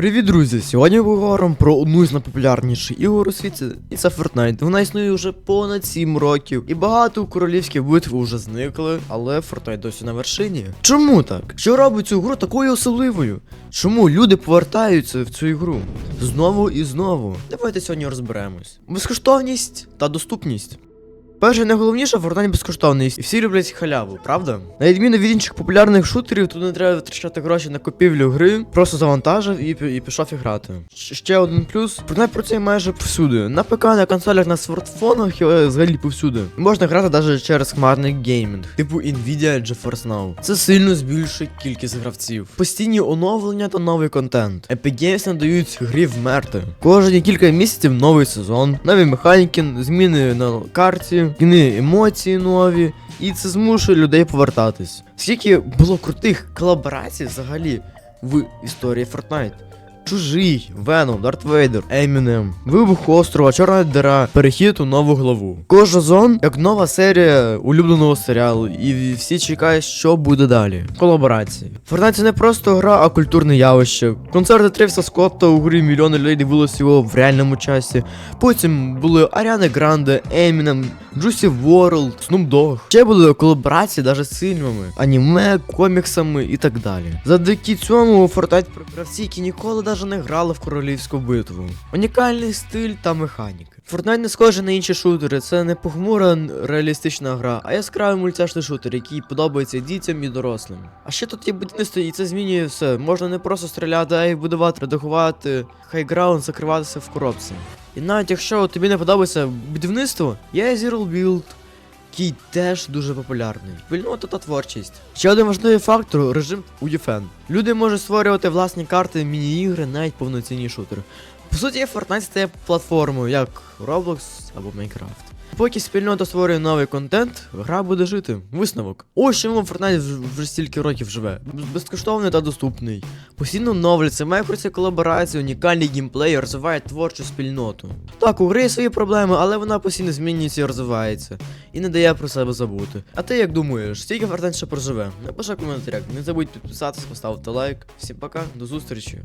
Привіт, друзі! Сьогодні ми поговоримо про одну з найпопулярніших ігор у світі, і це Fortnite. Вона існує вже понад 7 років, і багато королівських битв вже зникли, але Fortnite досі на вершині. Чому так? Що робить цю гру такою особливою? Чому люди повертаються в цю ігру? Знову і знову. Давайте сьогодні розберемось. Безкоштовність та доступність. Перше, найголовніше, Fortnite безкоштовний, і всі люблять халяву, правда? На відміну від інших популярних шутерів, тут не треба витрачати гроші на купівлю гри, просто завантажив і, і пішов і грати. Щ- Ще один плюс, Fortnite працює майже повсюди. На ПК, на консолях, на смартфонах, е, взагалі повсюди. Можна грати навіть через хмарний геймінг, типу Nvidia GeForce Now. Це сильно збільшує кількість гравців. Постійні оновлення та новий контент. Epic Games надають грі вмерти. Кожні кілька місяців новий сезон, нові механіки, зміни на карті, кіни емоції нові, і це змушує людей повертатись. Скільки було крутих колаборацій взагалі в історії Fortnite. Чужий, Веном, Дарт Вейдер, Емінем, Вибух острова, Чорна дира, перехід у нову главу. Кожен зон як нова серія улюбленого серіалу, і всі чекають, що буде далі. Колаборації. Це не просто гра, а культурне явище. Концерти Тревіса Скотта у грі мільйони людей дивилися його в реальному часі. Потім були Аріани Гранде, Емінем, Джусі Ворлд, Snoop Dogg. Ще були колаборації навіть з фільмами, аніме, коміксами і так далі. Завдяки цьому Fortnite про гравці, які ніколи навіть не грали в королівську битву. Унікальний стиль та механіки. Fortnite не схожий на інші шутери, це не похмура реалістична гра, а яскравий мультяшний шутер, який подобається дітям і дорослим. А ще тут є будівництво, і це змінює все. Можна не просто стріляти, а й будувати, редагувати, хайграунд, закриватися в коробці. І навіть якщо тобі не подобається будівництво, є Zero Build, який теж дуже популярний. Вільнота та творчість. Ще один важливий фактор режим UDFN. Люди можуть створювати власні карти, міні-ігри, навіть повноцінні шутери. По суті, Fortnite стає платформою, як Roblox або Minecraft. Поки спільнота створює новий контент, гра буде жити. Висновок. Ось чому Fortnite вже- стільки років живе. Безкоштовний та доступний. Постійно оновлюється, має круті колаборації, унікальний геймплей, розвиває творчу спільноту. Так, у гри є свої проблеми, але вона постійно змінюється і розвивається. І не дає про себе забути. А ти як думаєш, скільки Fortnite ще проживе? Напиши в коментарях. Не забудь підписатися, поставити лайк. Всім пока, до зустрічі.